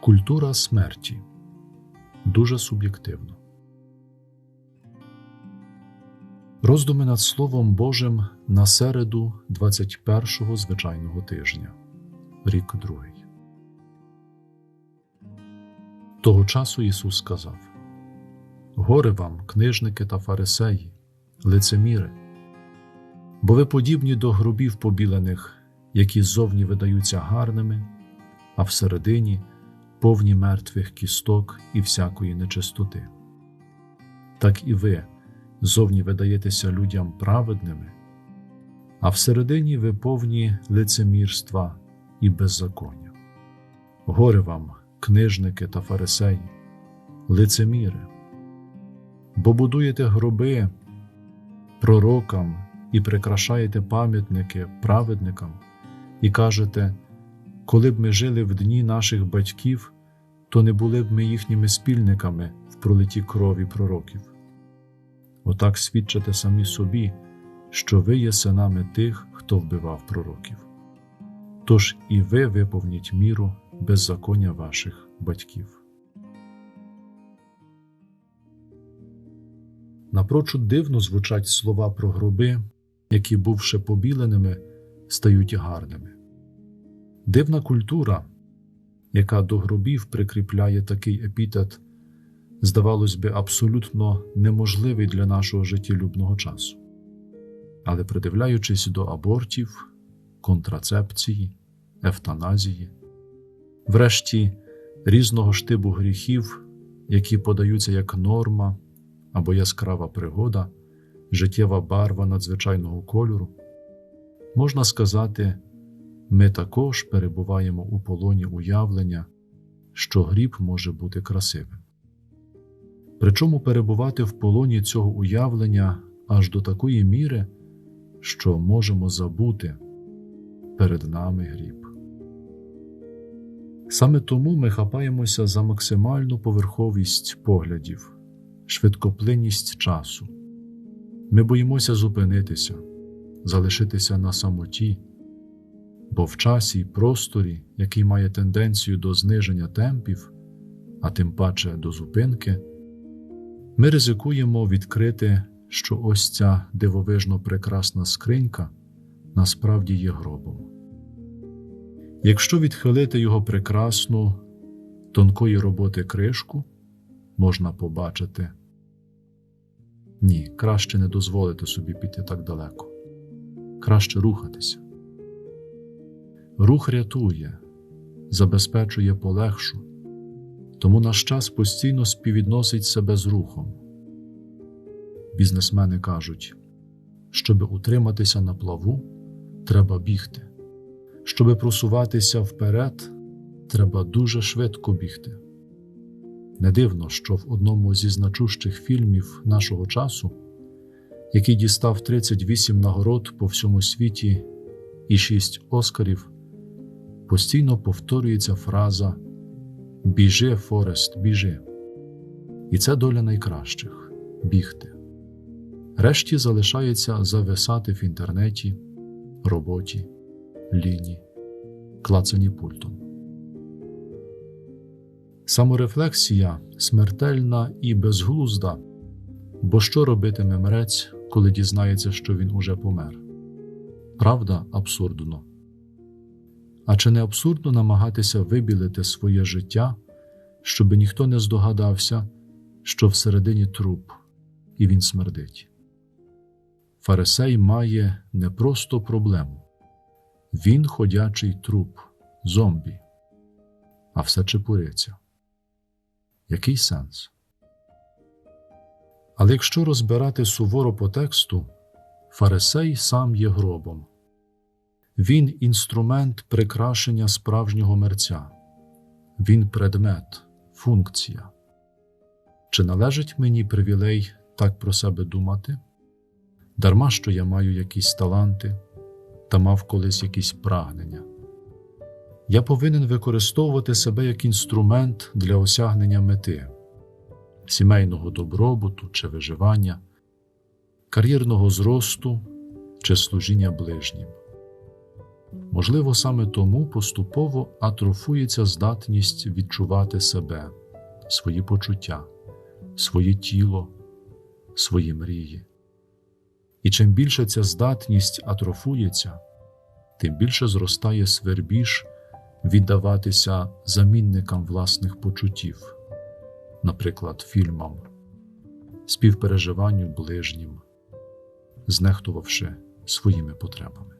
Культура смерті дуже суб'єктивно. Роздуми над Словом Божим на середу 21-го звичайного тижня, рік другий. Того часу Ісус сказав: Горе вам, книжники та фарисеї, лицеміри, бо ви подібні до гробів побілених, які ззовні видаються гарними, а всередині повні мертвих кісток і всякої нечистоти. Так і ви зовні видаєтеся людям праведними, а всередині ви повні лицемірства і беззаконня. Горе вам, книжники та фарисеї, лицеміри, бо будуєте гроби пророкам і прикрашаєте пам'ятники праведникам, і кажете, коли б ми жили в дні наших батьків, то не були б ми їхніми спільниками в пролиті крові пророків. Отак свідчите самі собі, що ви є синами тих, хто вбивав пророків. Тож і ви виповніть міру беззаконня ваших батьків. Напрочуд дивно звучать слова про гроби, які, бувши побіленими, стають гарними. Дивна культура, яка до гробів прикріпляє такий епітет, здавалось би, абсолютно неможливий для нашого життєлюбного часу. Але придивляючись до абортів, контрацепції, евтаназії, врешті різного штибу гріхів, які подаються як норма або яскрава пригода, життєва барва надзвичайного кольору, можна сказати, ми також перебуваємо у полоні уявлення, що гріб може бути красивим. Причому перебувати в полоні цього уявлення аж до такої міри, що можемо забути перед нами гріб. Саме тому ми хапаємося за максимальну поверховість поглядів, швидкоплинність часу. Ми боїмося зупинитися, залишитися на самоті, бо в часі й просторі, який має тенденцію до зниження темпів, а тим паче до зупинки, ми ризикуємо відкрити, що ось ця дивовижно прекрасна скринька насправді є гробом. Якщо відхилити його прекрасну, тонкої роботи кришку, можна побачити. Ні, краще не дозволити собі піти так далеко, краще рухатися. Рух рятує, забезпечує полегшу, тому наш час постійно співвідносить себе з рухом. Бізнесмени кажуть, щоби утриматися на плаву, треба бігти. Щоби просуватися вперед, треба дуже швидко бігти. Не дивно, що в одному зі значущих фільмів нашого часу, який дістав 38 нагород по всьому світі і 6 оскарів, постійно повторюється фраза Біжи, Форест, біжи. І це доля найкращих бігти. Решті залишається зависати в інтернеті, роботі, ліні, клацані пультом. Саморефлексія смертельна і безглузда, бо що робитиме мрець, коли дізнається, що він уже помер? Правда, абсурдно. А чи не абсурдно намагатися вибілити своє життя, щоби ніхто не здогадався, що всередині труп, і він смердить? Фарисей має не просто проблему, він ходячий труп, зомбі, а все чепуриться. Який сенс? Але якщо розбирати суворо по тексту, Фарисей сам є гробом, він інструмент прикрашення справжнього мерця, він предмет, функція. Чи належить мені привілей так про себе думати? Дарма що я маю якісь таланти та мав колись якісь прагнення. Я повинен використовувати себе як інструмент для осягнення мети, сімейного добробуту чи виживання, кар'єрного зросту чи служіння ближнім. Можливо, саме тому поступово атрофується здатність відчувати себе, свої почуття, своє тіло, свої мрії. І чим більше ця здатність атрофується, тим більше зростає свербіж віддаватися замінникам власних почуттів, наприклад, фільмам, співпереживанню ближнім, знехтувавши своїми потребами.